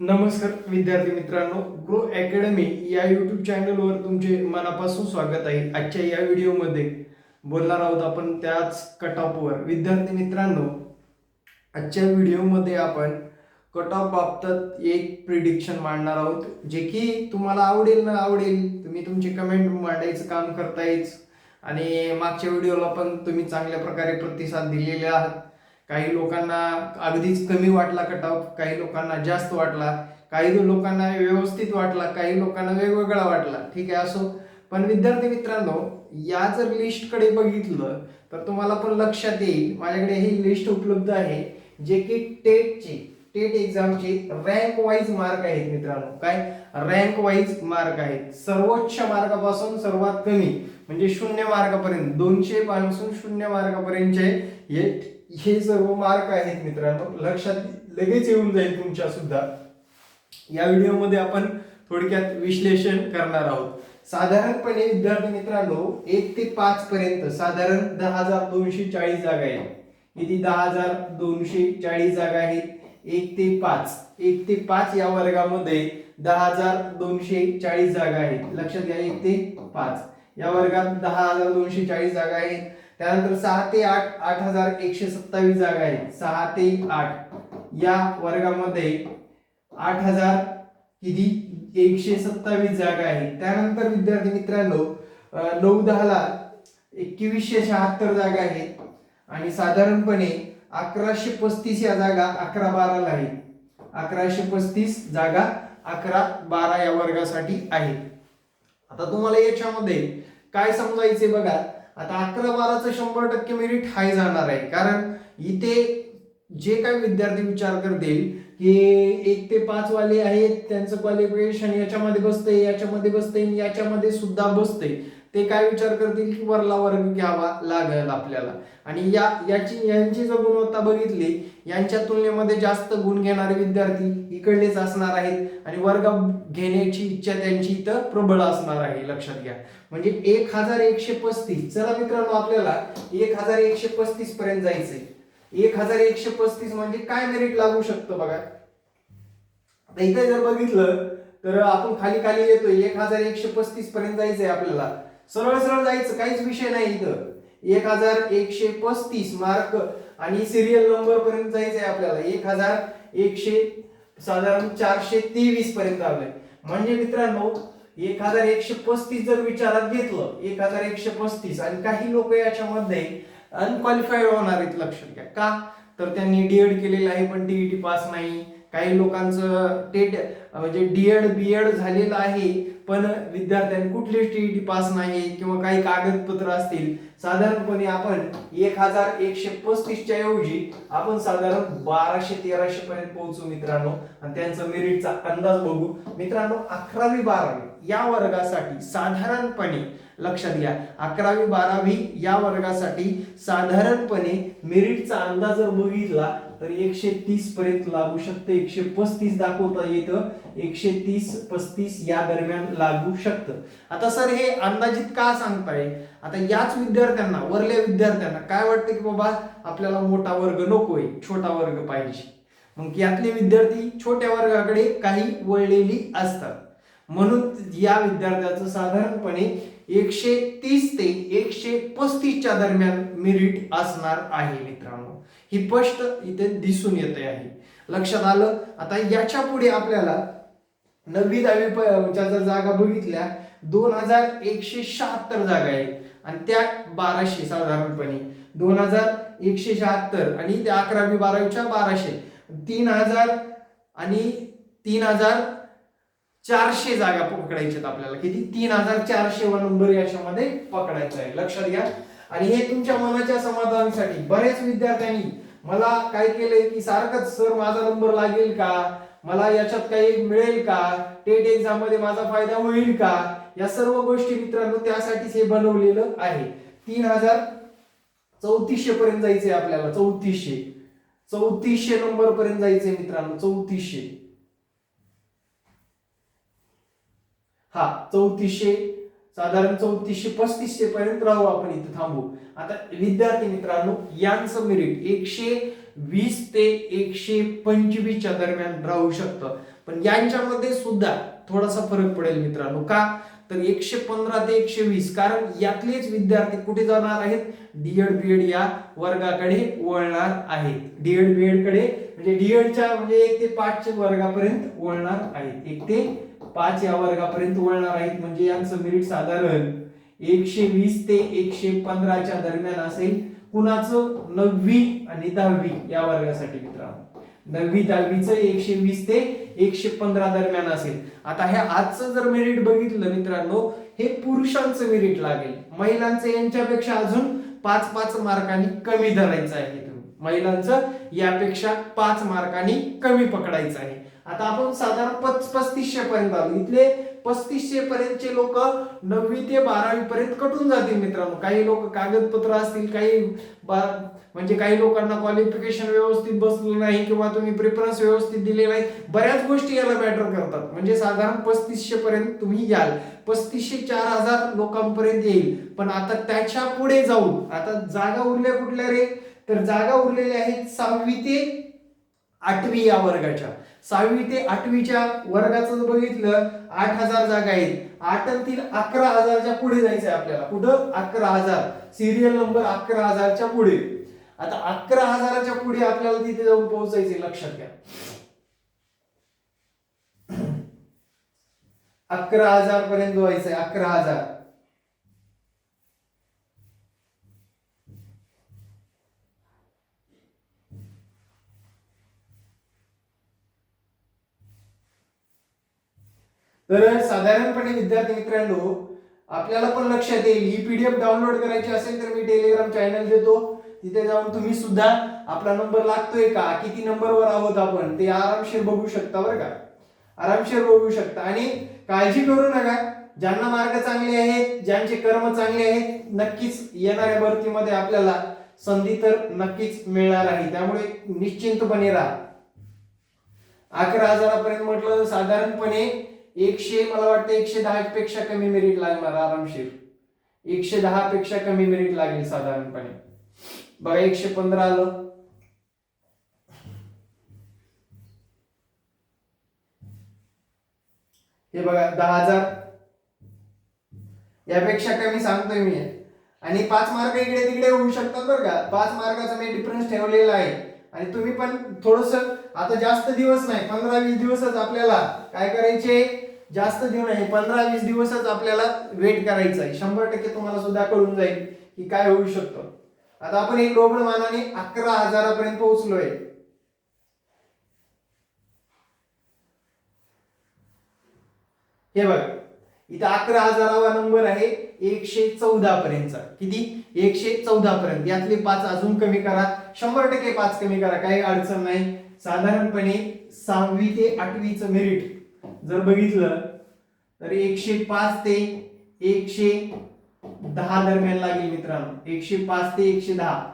नमस्कार विद्यार्थी मित्रांनो. ग्रो अकॅडमी या यूट्यूब चॅनलवर तुमचे मनापासून स्वागत आहे. आजच्या या व्हिडिओमध्ये बोलणार आहोत आपण त्याच कट ऑफवर विद्यार्थी मित्रांनो आजच्या व्हिडिओमध्ये आपण कट ऑफ बाबतीत एक प्रिडिक्शन मांडणार आहोत जे की तुम्हाला आवडेल ना आवडेल तुम्ही तुमची कमेंट मांडायचं काम करतायच. आणि मागच्या व्हिडिओला पण तुम्ही चांगल्या प्रकारे प्रतिसाद दिलेले आहात. काही लोकांना अगदीच कमी वाटला कटाव काही लोकांना जास्त वाटला काही लोकांना व्यवस्थित वाटला काही लोकांना वेगवेगळा वाटला. ठीक आहे असो. पण विद्यार्थी मित्रांनो या जर लिस्टकडे बघितलं तर तुम्हाला पण लक्षात येईल माझ्याकडे ही लिस्ट उपलब्ध आहे जे की टेटची टेट एक्झामचे रँक वाईज मार्क आहेत मित्रांनो. काय? रँक वाईज मार्क आहेत. सर्वोच्च मार्कापासून सर्वात कमी म्हणजे शून्य मार्कापर्यंत दोनशे पासून शून्य मार्कापर्यंतचे हे हे सर्व मार्क आहेत मित्रांनो. लक्षात लगेच येऊन जाईल तुमच्या सुद्धा. या व्हिडिओमध्ये आपण थोडक्यात विश्लेषण करणार आहोत. साधारणपणे विद्यार्थी मित्रांनो एक ते पाच पर्यंत साधारण दहा हजार दोनशे चाळीस जागा आहेत. किती? दहा हजार दोनशे चाळीस जागा आहेत. एक ते पाच. एक ते पाच या वर्गामध्ये दहा हजार दोनशे चाळीस जागा आहेत. लक्षात घ्या एक ते पाच. या वर्गात दहा हजार दोनशे चाळीस जागा आहेत. त्यानंतर सहा ते आठ आठ हजार एकशे सत्तावीस जागा आहेत. सहा ते आठ. या वर्गामध्ये आठ हजार किती? एकशे सत्तावीस जागा आहे त्यानंतर विद्यार्थी मित्रांनो नऊ दहाला एकवीसशे शहात्तर जागा आहेत. आणि साधारणपणे अकराशे पस्तीस या जागा अकरा बाराला आहेत. अकराशे पस्तीस जागा अकरा बारा या वर्गासाठी आहेत. आता तुम्हाला याच्यामध्ये काय समजायचे बघा? आता अकरा बाराचं शंभर टक्के मेरिट हाय जाणार आहे. कारण इथे जे काही विद्यार्थी विचार करतील की एक ते पाच वाले आहेत त्यांचं क्वालिफिकेशन याच्यामध्ये बसतंय याच्यामध्ये बसतंय याच्यामध्ये सुद्धा बसतंय. ते काय विचार करतील की वरला वर्ग घ्यावा लागेल आपल्याला. आणि या याची यांची जर गुणवत्ता बघितली यांच्या तुलनेमध्ये जास्त गुण घेणारे विद्यार्थी इकडलेच असणार आहेत आणि वर्ग घेण्याची इच्छा त्यांची इथं प्रबळ असणार आहे लक्षात घ्या. म्हणजे एक हजार एकशे पस्तीस चला मित्रांनो आपल्याला एक हजार एकशे पस्तीस पर्यंत जायचंय. एक हजार एकशे पस्तीस म्हणजे काय मेरिट लागू शकतं बघा. इथे जर बघितलं तर आपण खाली खाली येतोय एक हजार एकशे पस्तीस पर्यंत जायचंय आपल्याला. सरळ सरळ जायचं काहीच विषय नाही इथं. एक हजार एकशे पस्तीस मार्क आणि सिरियल नंबर पर्यंत जायचंय आपल्याला. एक हजार एकशे साधारण चारशे तेवीस पर्यंत आलंय. म्हणजे मित्रांनो एक हजार एकशे पस्तीस जर विचारात घेतलं एक हजार एकशे पस्तीस आणि काही लोक याच्यामध्ये अनक्वालिफाईड होणार आहेत लक्षात घ्या. का? तर त्यांनी डीएड केलेलं आहे पण डीईटी पास नाही. काही लोकांचं टेट म्हणजे डीएड बीएड झालेलं आहे पण विद्यार्थ्यांनी कुठलीच डी पास नाही किंवा काही कागदपत्र असतील. साधारणपणे आपण एक हजार एकशे पस्तीसच्या ऐवजी आपण साधारण बाराशे तेराशे पर्यंत पोहोचू मित्रांनो. आणि त्यांचं मेरिटचा अंदाज बघू. मित्रांनो अकरावी बारावी या वर्गासाठी साधारणपणे लक्षात घ्या. अकरावी बारावी या वर्गासाठी साधारणपणे मेरिटचा अंदाज जर बघितला तर एकशे तीस पर्यंत लागू शकतं. एकशे पस्तीस दाखवता येतं. एकशे तीस पस्तीस या दरम्यान लागू शकतं. आता सर हे अंदाजित का सांगताय? आता याच विद्यार्थ्यांना वरल्या विद्यार्थ्यांना काय वाटतं की बाबा आपल्याला मोठा वर्ग नकोय छोटा वर्ग पाहिजे? मग यातले विद्यार्थी छोट्या वर्गाकडे काही वळलेली असतात. म्हणून या विद्यार्थ्याचं साधारणपणे एकशे तीस ते एकशे पस्तीसच्या दरम्यान मेरिट असणार आहे मित्रांनो. ही स्पष्ट इथे दिसून येते आहे. लक्षात आलं? आता याच्यापुढे आपल्याला नववी दहावीच्या जर जागा बघितल्या दोन हजार एकशे शहात्तर जागा आहेत. आणि त्या बाराशे साधारणपणे. दोन हजार एकशे शहात्तर आणि त्या अकरावी बारावीच्या बाराशे. तीन हजार आणि तीन हजार चारशे जागा पकडायच्यात आपल्याला. किती? तीन हजार चारशे वा नंबर याच्यामध्ये पकडायचा आहे. लक्षात घ्या. आणि हे तुमच्या मनाच्या समाधानासाठी बऱ्याच विद्यार्थ्यांनी मला काय केलंय की सारखंच सर माझा नंबर लागेल का? मला याच्यात काही मिळेल का? टेट एक्झाममध्ये माझा फायदा होईल का? या सर्व गोष्टी मित्रांनो त्यासाठीच हे बनवलेलं आहे. तीन हजार चौतीसशे पर्यंत जायचंय आपल्याला. चौतीसशे. चौतीसशे नंबर पर्यंत जायचंय मित्रांनो. चौतीसशे. हा चौतीसशे साधारण चौतीसशे पस्तीसशे पर्यंत राहू आपण इथं थांबू. आता विद्यार्थी मित्रांनो यांचं मेरिट एकशे वीस ते एकशे पंचवीसच्या दरम्यान राहू शकतं. पण यांच्यामध्ये सुद्धा थोडासा फरक पडेल मित्रांनो. का? तर एकशे पंधरा ते एकशे वीस. कारण यातलेच विद्यार्थी कुठे जाणार आहेत? डीएड बीएड या वर्गाकडे वळणार आहेत. डीएड बीएडकडे म्हणजे डीएडच्या म्हणजे एक ते पाचच्या वर्गापर्यंत वळणार आहेत. एक ते पाच या वर्गापर्यंत वळणार आहेत म्हणजे यांचं मेरिट साधारण एकशे वीस ते एकशे पंधराच्या दरम्यान असेल. कुणाचं? नववी आणि दहावी या वर्गासाठी मित्रांनो. नववी दहावीचं एकशे वीस ते एकशे पंधरा दरम्यान असेल. आता हे आजचं जर मेरिट बघितलं मित्रांनो हे पुरुषांचं मेरिट लागेल. महिलांचं यांच्यापेक्षा अजून पाच पाच मार्कांनी कमी धरायचं आहे महिलांचं यापेक्षा पाच मार्कांनी कमी पकडायचं आहे. आता आपण साधारण पच पस्तीसशे पर्यंत आलो इथले पस्तीसशे पर्यंतचे लोक नववी ते बारावी पर्यंत कटून जातील मित्रांनो. काही लोक कागदपत्र असतील काही म्हणजे काही लोकांना क्वालिफिकेशन व्यवस्थित बसलं नाही किंवा तुम्ही प्रिफरन्स व्यवस्थित दिले नाही. बऱ्याच गोष्टी याला मॅटर करतात. म्हणजे साधारण पस्तीसशे पर्यंत तुम्ही याल. पस्तीसशे चार हजार लोकांपर्यंत येईल. पण आता त्याच्या पुढे जाऊन आता जागा उरल्या कुठल्या रे? तर जागा उरलेल्या आहेत सहावी ते आठवी या वर्गाच्या. सहावी ते आठवीच्या वर्गाचं जर बघितलं आठ हजार जागा आहेत. आठतील अकरा हजारच्या पुढे जायचं आहे आपल्याला. कुठं? अकरा हजार. सिरियल नंबर अकरा हजारच्या पुढे. आता अकरा हजाराच्या पुढे आपल्याला तिथे जाऊन पोहोचायचे लक्षात घ्या. अकरा हजार पर्यंत व्हायचंय अकरा हजार. तर साधारणपणे विद्यार्थी मित्रांनो आपल्याला पण लक्षात येईल ही पीडीएफ डाउनलोड करायची असेल तर मी टेलिग्राम चॅनल देतो. तिथे जाऊन तुम्ही सुद्धा आपला नंबर लागतोय का? किती नंबरवर आहोत आपण? ते आरामशीर बघू शकता बरं का? आरामशीर बघू शकता. आणि काळजी करू नका. ज्यांना मार्ग चांगले आहेत ज्यांचे कर्म चांगले आहेत नक्कीच येणाऱ्या भरतीमध्ये आपल्याला संधी तर नक्कीच मिळणार आहे. त्यामुळे निश्चिंतपणे राहा. अकरा हजारापर्यंत म्हटलं तर साधारणपणे एकशे मला वाटतं एकशे दहा पेक्षा कमी मेरिट लागणार आरामशीर. एकशे दहा पेक्षा कमी मेरिट लागेल साधारणपणे. बघा एकशे पंधरा आलं. हे बघा दहा हजार. यापेक्षा कमी सांगतोय मी. आणि पाच मार्क इकडे तिकडे होऊ शकतात बरं का. पाच मार्काचा मी डिफरन्स ठेवलेला आहे. आणि तुम्ही पण थोडस आता जास्त दिवस नाही पंधरा वीस दिवसच आपल्याला काय करायचे? जास्त दिवस नाही पंधरा वीस दिवसच आपल्याला वेट करायचं आहे. शंभर टक्के तुम्हाला सुद्धा कळून जाईल की काय होऊ शकतं. आता आपण एक रोबड मानाने अकरा हजारापर्यंत पोहोचलोय. हे बघा इथं अकरा हजारावा नंबर आहे एकशे चौदा पर्यंतचा किती? एकशे चौदा पर्यंत यातले पाच अजून कमी करा. शंभर टक्के पाच कमी करा काही अडचण नाही. साधारणपणे सहावी ते आठवीचं मेरिट जर बघितलं तर एकशे पाच ते एकशे दहा दरम्यान लागेल मित्रांनो. एकशे पाच ते एकशे दहा.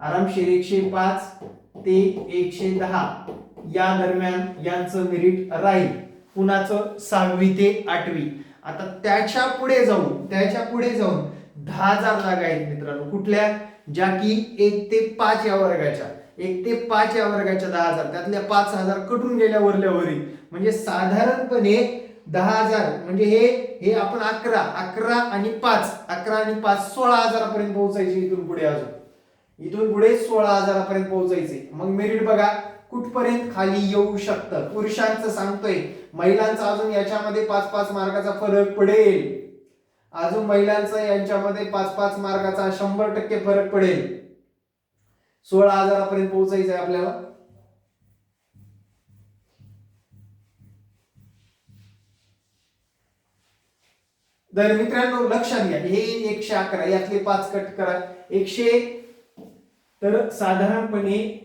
आरामशीर एकशे पाच ते एकशे दहा. या दरम्यान यांचं मेरिट राहील. कुणाचं? सहावी ते आठवी. आता त्याच्या पुढे जाऊन त्याच्या पुढे जाऊन दहा हजार जागा आहेत मित्रांनो. कुठल्या? ज्या की एक ते पाच या वर्गाच्या. एक ते पाच या वर्गाच्या दहा हजार. त्यातल्या पाच हजार कटून गेल्या वरल्यावरी म्हणजे साधारणपणे दहा हजार. म्हणजे हे हे आपण अकरा अकरा आणि पाच. अकरा आणि पाच सोळा हजारापर्यंत पोहोचायचे इथून पुढे अजून. इथून पुढे सोळा हजारापर्यंत पोहोचायचे. मग मेरिट बघा. कुठपर्यंत खाली येऊ शकतं? पुरुषांचं सांगतोय. महिलांचा अजून याच्यामध्ये पाच पाच मार्काचा फरक पडेल. अजून महिलांचा यांच्यामध्ये पाच पाच मार्काचा शंभर टक्के फरक पडेल. सोळा हजारापर्यंत पोहोचायचं आहे आपल्याला. तर मित्रांनो लक्षात घ्या. हे एकशे अकरा यातले पाच कट करा. एकशे तर साधारणपणे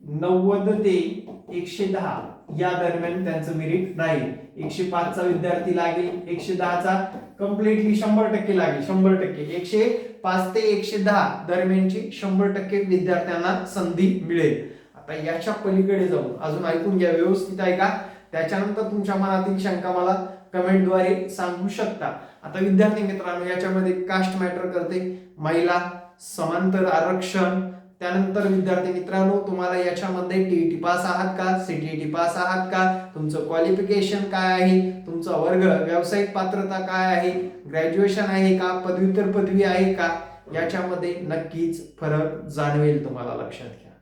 नव्वद ते एकशे दहा. या दरम्यान त्यांचं मेरिट राहील एकशे पाचचा विद्यार्थी लागेल एकशे दहाचा कम्प्लिटली शंभर टक्के लागेल शंभर टक्के. एकशे पाच ते एकशे दहा दरम्यानची शंभर टक्के विद्यार्थ्यांना संधी मिळेल. आता याच्या पलीकडे जाऊन अजून ऐकून घ्या व्यवस्थित ऐका. त्याच्यानंतर तुमच्या मनातील शंका मला कमेंटद्वारे सांगू शकता. आता विद्यार्थी मित्रांनो याच्यामध्ये कास्ट मॅटर करते. महिला समांतर आरक्षण त्यानंतर विद्यार्थी मित्रांनो तुम्हाला याच्यामध्ये टीईटी पास आहात का सीटीईटी पास आहात का तुमचं क्वालिफिकेशन काय आहे तुमचा वर्ग व्यावसायिक पात्रता काय आहे ग्रॅज्युएशन आहे का पदव्युत्तर पदवी आहे का याच्यामध्ये नक्कीच फरक जाणवेल तुम्हाला लक्षात घ्या.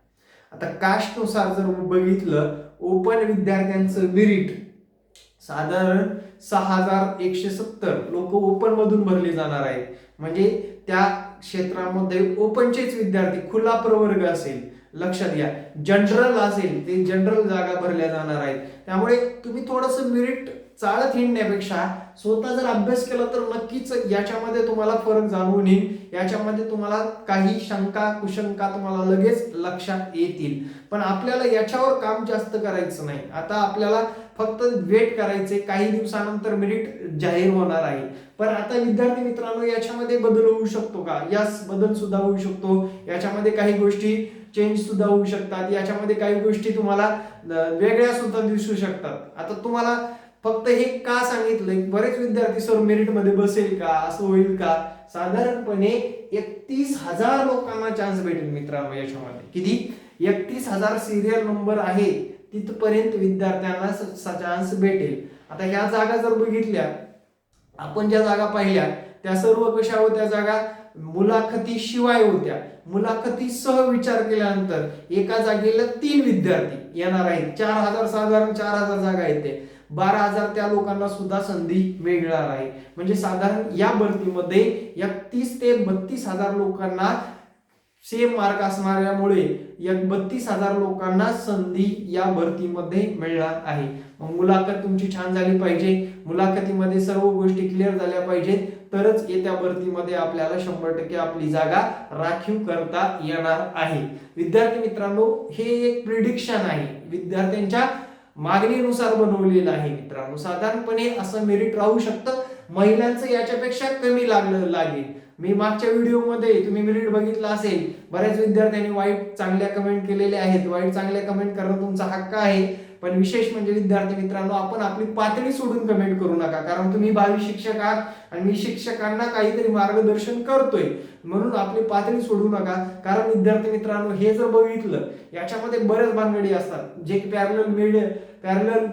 आता कास्टनुसार जर बघितलं ओपन विद्यार्थ्यांचं विरिट साधारण सहा हजार एकशे सत्तर लोक ओपन मधून भरले जाणार आहेत. म्हणजे त्या क्षेत्रामध्ये ओपनचेच विद्यार्थी खुला प्रवर्ग असेल लक्षात घ्या. जनरल असेल ते जनरल जागा भरल्या जाणार आहेत. त्यामुळे तुम्ही थोडस मिरिट चाळत हिंडण्यापेक्षा स्वतः जर अभ्यास केला तर नक्कीच याच्यामध्ये तुम्हाला फरक जाणवून येईल. याच्यामध्ये तुम्हाला काही शंका कुशंका तुम्हाला लगेच लक्षात येतील. पण आपल्याला याच्यावर काम जास्त करायचं नाही. आता आपल्याला फक्त वेट करायचे काही दिवसानंतर मेरिट जाहीर होणार आहे. पण आता विद्यार्थी मित्रांनो याच्यामध्ये बदल होऊ शकतो का? यास बदल सुद्धा होऊ शकतो. याच्यामध्ये काही गोष्टी चेंज सुद्धा होऊ शकतात. याच्यामध्ये काही गोष्टी तुम्हाला वेगळ्या सुद्धा दिसू शकतात. आता तुम्हाला फक्त हे का सांगितलंय? बरेच विद्यार्थी सर मेरिटमध्ये बसेल का? असं होईल का? साधारणपणे एकतीस हजार लोकांना चान्स भेटेल मित्रांनो याच्यामध्ये. किती? एकतीस हजार सिरियल नंबर आहे तिथपर्यंत विद्यार्थ्यांना चान्स भेटेल. आता ह्या जागा जर बघितल्या आपण ज्या जागा पाहिल्या त्या सर्व कशा होत्या जागा? मुलाखती शिवाय होत्या. मुलाखतीसह विचार केल्यानंतर एका जागेला तीन विद्यार्थी येणार आहेत. चार हजार साधारण चार हजार जागा आहेत ते. बारा हजार त्या लोकांना सुद्धा संधी मिळणार आहे. म्हणजे साधारण या भरतीमध्ये एकतीस ते बत्तीस हजार लोकांना सेम मार्क असणाऱ्यामुळे एक बत्तीस हजार लोकांना संधी या भरतीमध्ये मिळणार आहे. मग मुलाखत तुमची छान झाली पाहिजे. मुलाखतीमध्ये सर्व गोष्टी क्लिअर झाल्या पाहिजेत. तरच येत्या भरतीमध्ये आपल्याला शंभर टक्के आपली जागा राखीव करता येणार आहे. विद्यार्थी मित्रांनो हे एक प्रिडिक्शन आहे. विद्यार्थ्यांच्या मागणीनुसार बनवलेलं आहे मित्रांनो. साधारणपणे असं मेरिट राहू शकतं. महिलांचं याच्यापेक्षा कमी लागलं लागेल. मी मागच्या व्हिडिओमध्ये तुम्ही मिनिट बघितलं असेल बऱ्याच विद्यार्थ्यांनी वाईट चांगल्या कमेंट केलेल्या आहेत. वाईट चांगल्या कमेंट करणं तुमचा हक्क आहे. पण विशेष म्हणजे विद्यार्थी मित्रांनो आपण आपली पातळी सोडून कमेंट करू नका. कारण तुम्ही भावी शिक्षक आहात आणि मी शिक्षकांना काहीतरी मार्गदर्शन करतोय. म्हणून आपली पातळी सोडू नका. कारण विद्यार्थी मित्रांनो हे जर बघितलं याच्यामध्ये बरेच भानगडी असतात. जे की पॅरल मिड पॅरल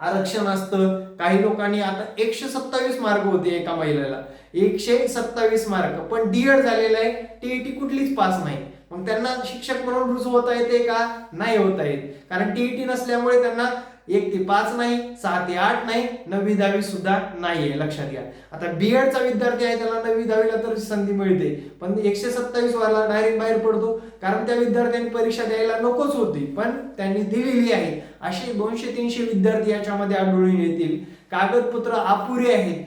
आरक्षण असतं. काही लोकांनी आता एकशे सत्तावीस मार्ग होते एका महिलेला. एकशे सत्तावीस मार्क पण डीएड झालेलं आहे. टीईटी कुठलीच पास नाही. मग त्यांना शिक्षक म्हणून रुजू होता येते का? नाही होता येत. कारण टीईटी नसल्यामुळे त्यांना एक ते पाच नाही सहा ते आठ नाही नववी दहावी सुद्धा नाहीये लक्षात घ्या. आता बीएडचा विद्यार्थी आहे त्याला नववी दहावीला तर संधी मिळते. पण एकशे सत्तावीस वाला डायरेक्ट बाहेर पडतो. कारण त्या विद्यार्थ्यांनी परीक्षा द्यायला नकोच होती. पण त्यांनी दिलेली आहे. असे दोनशे तीनशे विद्यार्थी याच्यामध्ये आढळून येतील. कागदपत्र अपुरे आहेत.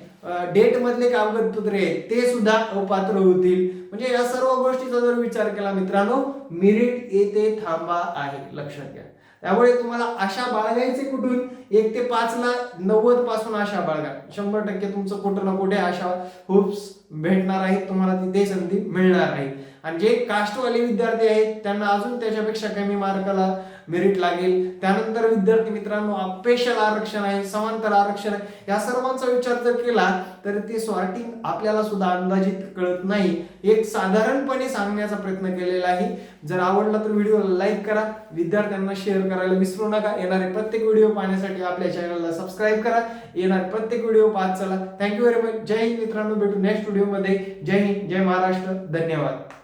डेट मधले कागदपत्रे ते सुद्धा अपात्र होतील. म्हणजे या सर्व गोष्टीचा जर विचार केला मित्रांनो मिरिट येथे थांबा आहे लक्षात घ्या. त्यामुळे तुम्हाला आशा बाळगायचे कुठून? एक ते पाच ला नव्वदपासून आशा बाळगा शंभर टक्के तुमचं कुठं ना कुठे आशा होप्स भेटणार आहेत तुम्हाला तिथे संधी मिळणार आहे. आणि जे कास्टवाले विद्यार्थी आहेत त्यांना अजून त्याच्यापेक्षा कमी मार्काला मेरिट लागेल. त्यानंतर विद्यार्थी मित्रांनो स्पेशल आरक्षण आहे समांतर आरक्षण आहे. या सर्वांचा विचार जर केला तर ते सॉर्टिंग आपल्याला सुद्धा अंदाजित कळत नाही. एक साधारणपणे सांगण्याचा प्रयत्न केलेला आहे. जर आवडला तर व्हिडिओला लाईक करा. विद्यार्थ्यांना शेअर करायला विसरू नका. येणारे प्रत्येक व्हिडिओ पाहण्यासाठी आपल्या चॅनलला सबस्क्राईब करा. येणारे प्रत्येक व्हिडिओ पाहत चला. थँक्यू व्हेरी मच जय हिंद मित्रांनो. भेटू नेक्स्ट व्हिडिओमध्ये जय हिंद जय महाराष्ट्र. धन्यवाद.